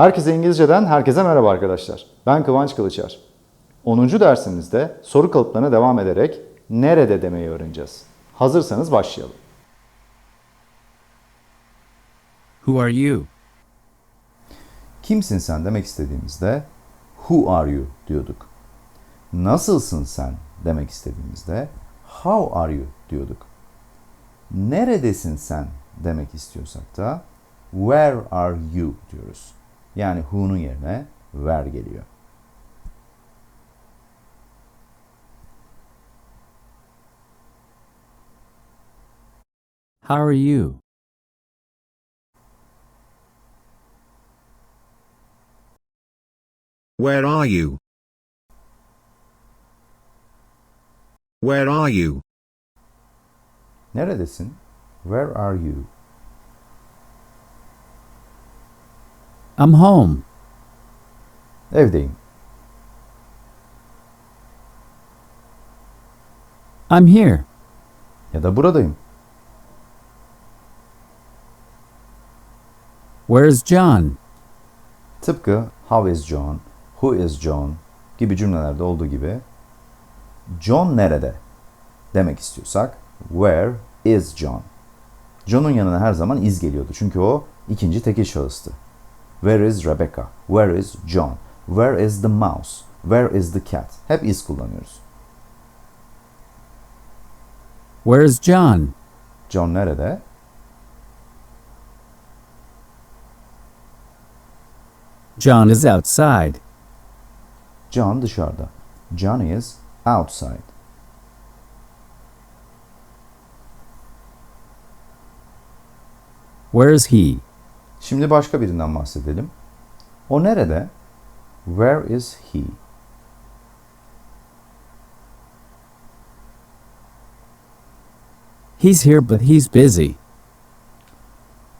Herkese İngilizceden herkese merhaba arkadaşlar. Ben Kıvanç Kılıçar. 10. dersimizde soru kalıplarına devam ederek nerede demeyi öğreneceğiz. Hazırsanız başlayalım. Who are you? Kimsin sen demek istediğimizde who are you diyorduk. Nasılsın sen demek istediğimizde how are you diyorduk. Neredesin sen demek istiyorsak da where are you diyoruz. Yani who'nun yerine where geliyor. How are you? Where are you? Where are you? Neredesin? Where are you? I'm home. Evdeyim. I'm here. Ya da buradayım. Where's John? Tıpkı how is John, who is John gibi cümlelerde olduğu gibi John nerede demek istiyorsak where is John? John'un yanına her zaman is geliyordu çünkü o ikinci tekil şahıstı. Where is Rebecca? Where is John? Where is the mouse? Where is the cat? Hep is kullanıyoruz. Where's John? John nerede? John is outside. John dışarıda. John is outside. Where's he? Şimdi başka birinden bahsedelim. O nerede? Where is he? He's here, but he's busy.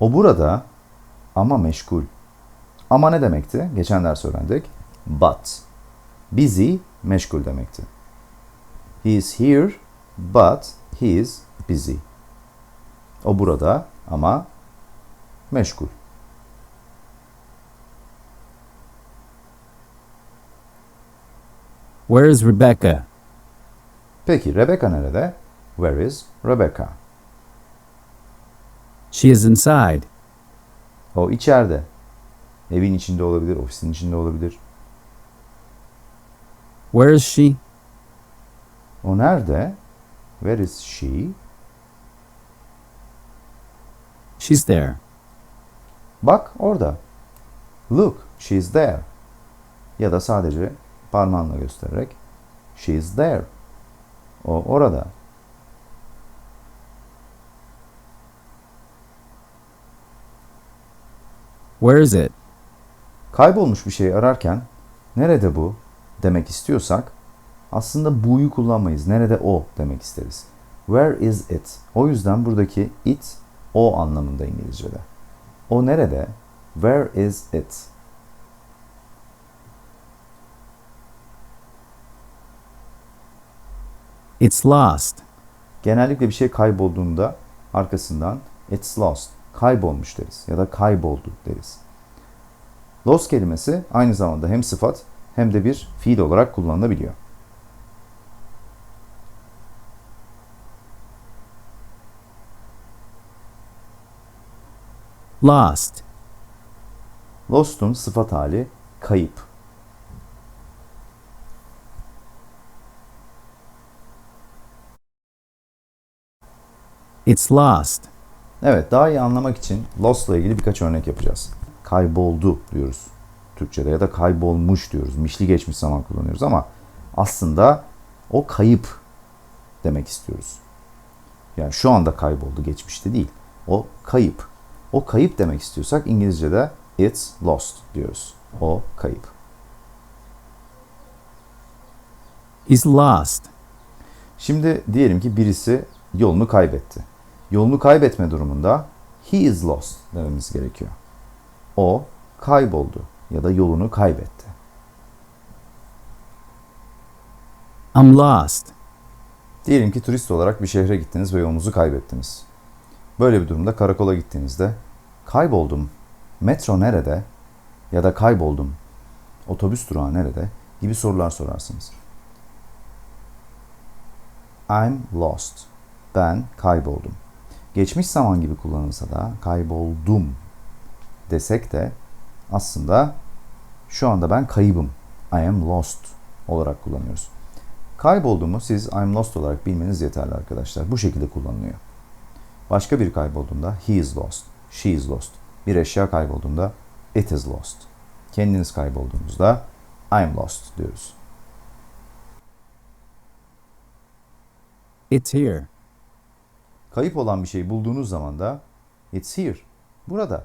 O burada ama meşgul. Ama ne demekti? Geçen ders öğrendik. But. Busy, meşgul demekti. He is here, but he is busy. O burada ama meşgul. Where's Rebecca? Peki Rebecca nerede? Where is Rebecca? She is inside. O içeride. Evin içinde olabilir, ofisin içinde olabilir. Where is she? O nerede? Where is she? She's there. Bak orada. Look, she's there. Ya da sadece parmağınla göstererek she's there. O orada. Where is it? Kaybolmuş bir şey ararken nerede bu demek istiyorsak aslında bu'yu kullanmayız. Nerede o demek isteriz. Where is it? O yüzden buradaki it o anlamında İngilizce'de. O nerede? Where is it? It's lost. Genellikle bir şey kaybolduğunda arkasından it's lost, kaybolmuş deriz ya da kayboldu deriz. Lost kelimesi aynı zamanda hem sıfat hem de bir fiil olarak kullanılabiliyor. Lost. Lost'un sıfat hali kayıp. It's lost. Evet, daha iyi anlamak için lost'la ilgili birkaç örnek yapacağız. Kayboldu diyoruz Türkçe'de ya da kaybolmuş diyoruz. Mişli geçmiş zaman kullanıyoruz ama aslında o kayıp demek istiyoruz. Yani şu anda kayboldu, geçmişte değil. O kayıp. O kayıp demek istiyorsak İngilizce'de it's lost diyoruz. O kayıp. He's lost. Şimdi diyelim ki birisi yolunu kaybetti. Yolunu kaybetme durumunda he is lost dememiz gerekiyor. O kayboldu ya da yolunu kaybetti. I'm lost. Diyelim ki turist olarak bir şehre gittiniz ve yolunuzu kaybettiniz. Böyle bir durumda karakola gittiğinizde kayboldum. Metro nerede? ya da kayboldum. Otobüs durağı nerede? gibi sorular sorarsınız. I'm lost. Ben kayboldum. Geçmiş zaman gibi kullanılsa da kayboldum desek de aslında şu anda ben kaybım. I am lost olarak kullanıyoruz. Kaybolduğumu siz I'm lost olarak bilmeniz yeterli arkadaşlar. Bu şekilde kullanılıyor. Başka bir kaybolduğunda he is lost, she is lost. Bir eşya kaybolduğunda it is lost. Kendiniz kaybolduğunuzda I'm lost diyoruz. It's here. Kayıp olan bir şey bulduğunuz zaman da it's here. Burada.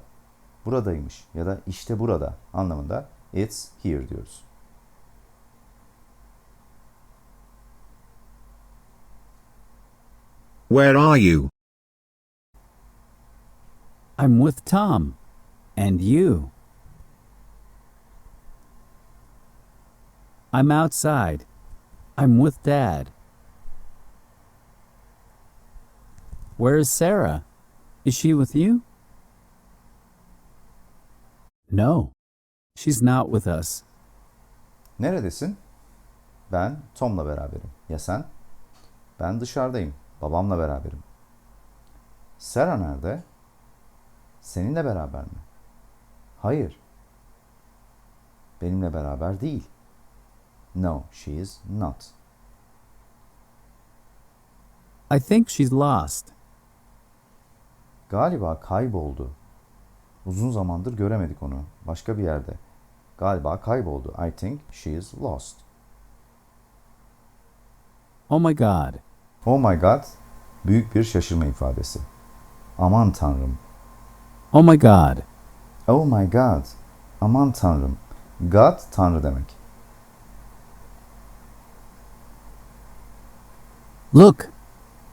Buradaymış ya da işte burada anlamında it's here diyoruz. Where are you? I'm with Tom. And you? I'm outside. I'm with Dad. Where is Sarah? Is she with you? No, she's not with us. Neredesin? Ben Tom'la beraberim. Ya sen? Ben dışarıdayım. Babamla beraberim. Sarah nerede? Seninle beraber mi? Hayır. Benimle beraber değil. No, she is not. I think she's lost. Galiba kayboldu. Uzun zamandır göremedik onu. Başka bir yerde. Galiba kayboldu. I think she is lost. Oh my God. Oh my god. Büyük bir şaşırma ifadesi. Aman tanrım. Oh my God. Oh my god. Aman tanrım. God tanrı demek. Look,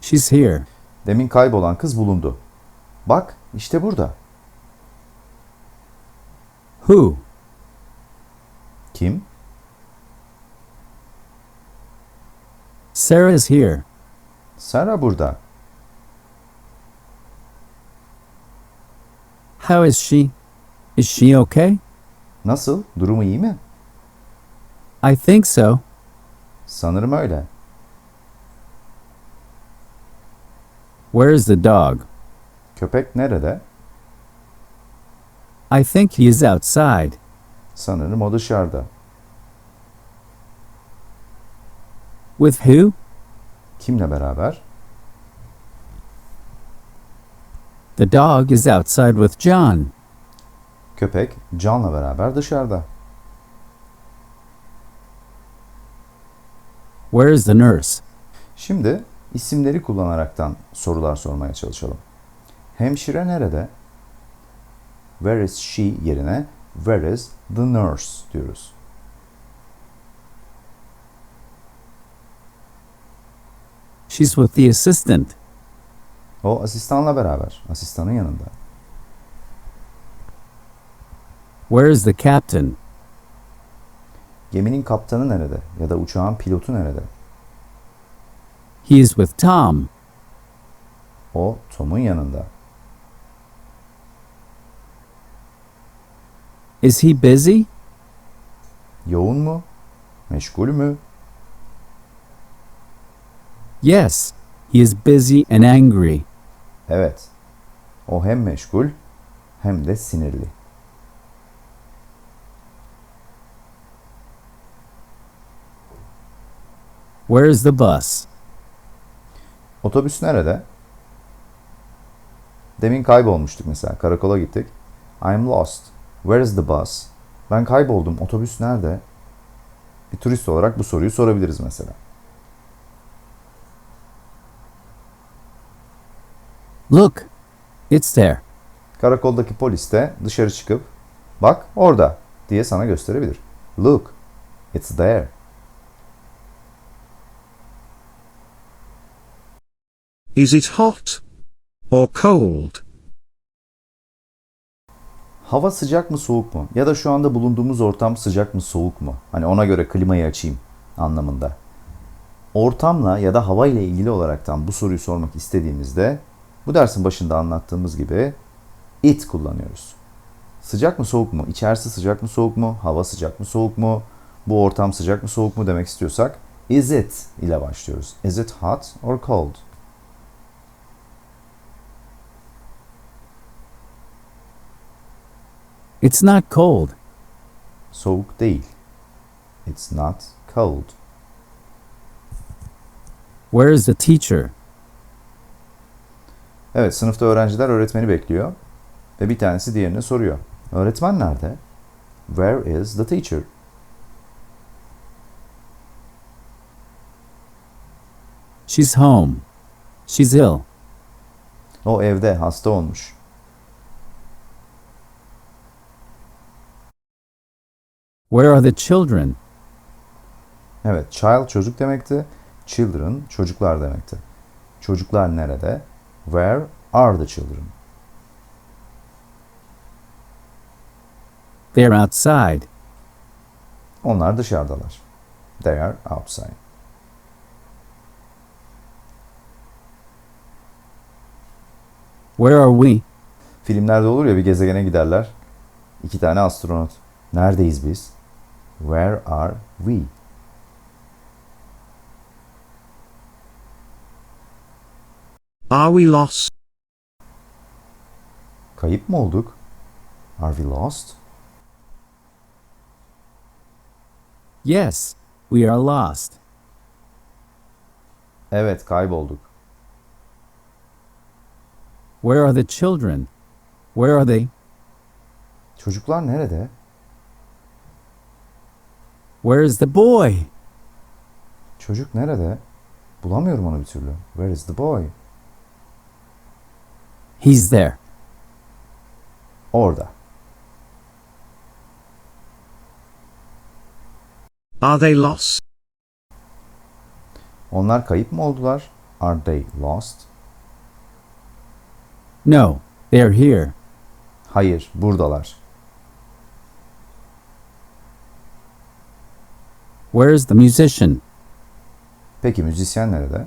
she's here. Demin kaybolan kız bulundu. Bak işte burada. Who? Kim? Sarah is here. Sarah burada. How is she? Is she okay? Nasıl? Durumu iyi mi? I think so. Sanırım öyle. Where is the dog? Köpek nerede? I think he is outside. Sanırım o dışarıda. With who? Kimle beraber? The dog is outside with John. Köpek John'la beraber dışarıda. Where is the nurse? Şimdi isimleri kullanaraktan sorular sormaya çalışalım. Hemşire nerede? Where is she yerine where is the nurse diyoruz. She's with the assistant. O asistanla beraber, asistanın yanında. Where is the captain? Geminin kaptanı nerede? Ya da uçağın pilotu nerede? He is with Tom. O Tom'un yanında. Is he busy? Yoğun mu? Meşgul mü? Yes, he is busy and angry. Evet. O hem meşgul hem de sinirli. Where is the bus? Otobüs nerede? Demin kaybolmuştuk mesela. Karakola gittik. I'm lost. Where is the bus? Ben kayboldum. Otobüs nerede? Bir turist olarak bu soruyu sorabiliriz mesela. Look, it's there. Karakoldaki polis de dışarı çıkıp bak orada diye sana gösterebilir. Look, it's there. Is it hot? Or cold? Hava sıcak mı soğuk mu? Ya da şu anda bulunduğumuz ortam sıcak mı soğuk mu? Hani ona göre klimayı açayım anlamında. Ortamla ya da hava ile ilgili olaraktan bu soruyu sormak istediğimizde bu dersin başında anlattığımız gibi it kullanıyoruz. Sıcak mı soğuk mu? İçerisi sıcak mı soğuk mu? Hava sıcak mı soğuk mu? Bu ortam sıcak mı soğuk mu demek istiyorsak is it ile başlıyoruz. Is it hot or cold? It's not cold. Soğuk değil. It's not cold. Where is the teacher? Evet, sınıfta öğrenciler öğretmeni bekliyor. Ve bir tanesi diğerine soruyor. Öğretmen nerede? Where is the teacher? She's home. She's ill. O evde hasta olmuş. Where are the children? Evet, child çocuk demekti. Children çocuklar demekti. Çocuklar nerede? Where are the children? They're outside. Onlar dışarıdalar. They are outside. Where are we? Filmlerde olur ya bir gezegene giderler. İki tane astronot. Neredeyiz biz? Where are we? Are we lost? Kayıp mı olduk? Are we lost? Yes, we are lost. Evet, kaybolduk. Where are the children? Where are they? Çocuklar nerede? Where is the boy? Çocuk nerede? Bulamıyorum onu bir türlü. Where is the boy? He's there. Orada. Are they lost? Onlar kayıp mı oldular? Are they lost? No, they're here. Hayır, buradalar. Where is the musician? Peki müzisyen nerede?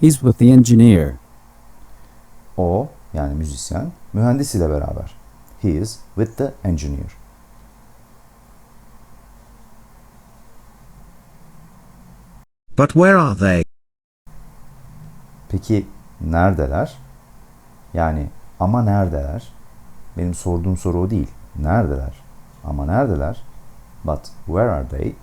He's with the engineer. O, yani müzisyen, mühendis ile beraber. He is with the engineer. But where are they? Peki neredeler? Yani ama neredeler? Benim sorduğum soru o değil. Neredeler? Ama neredeler? But where are they?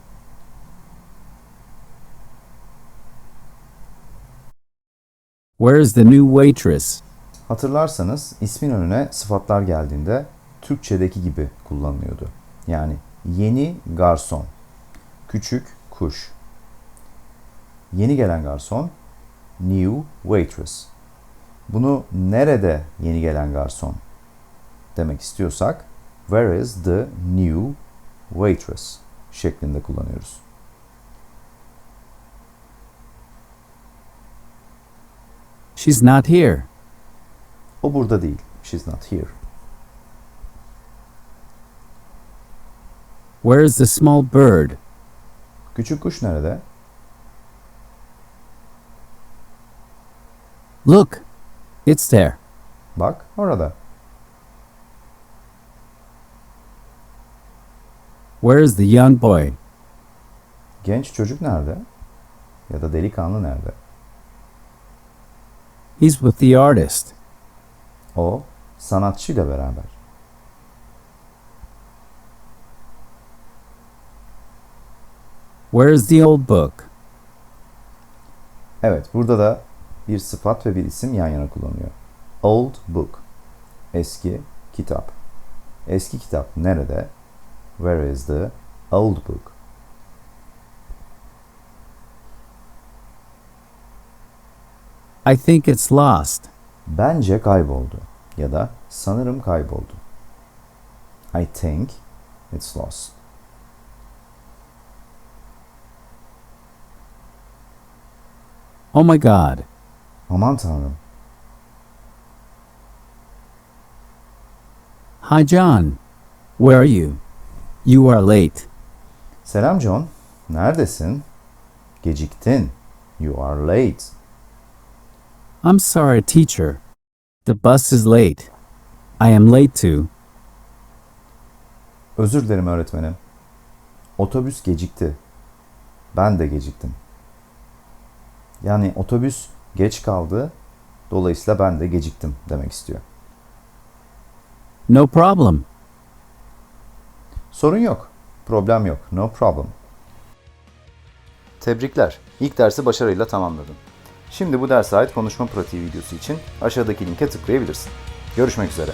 Where is the new waitress? Hatırlarsanız ismin önüne sıfatlar geldiğinde Türkçedeki gibi kullanılıyordu. Yani yeni garson, küçük kuş. Yeni gelen garson, new waitress. Bunu nerede yeni gelen garson demek istiyorsak where is the new waitress şeklinde kullanıyoruz. She's not here. O burada değil. She's not here. Where is the small bird? Küçük kuş nerede? Look, it's there. Bak orada. Where is the young boy? Genç çocuk nerede? Ya da delikanlı nerede? He's with the artist. O sanatçıyla beraber. Where is the old book? Evet burada da bir sıfat ve bir isim yan yana kullanıyor. Old book. Eski kitap. Eski kitap nerede? Where is the old book? I think it's lost. Bence kayboldu. Ya da sanırım kayboldu. I think it's lost. Oh my god. Aman tanrım. Hi, John. Where are you? You are late. Selam John. Neredesin? Geciktin. You are late. I'm sorry, teacher. The bus is late. I am late too. Özür dilerim öğretmenim. Otobüs gecikti. Ben de geciktim. Yani otobüs geç kaldı. Dolayısıyla ben de geciktim demek istiyor. No problem. Sorun yok. Problem yok. No problem. Tebrikler. İlk dersi başarıyla tamamladın. Şimdi bu derse ait konuşma pratiği videosu için aşağıdaki linke tıklayabilirsin. Görüşmek üzere.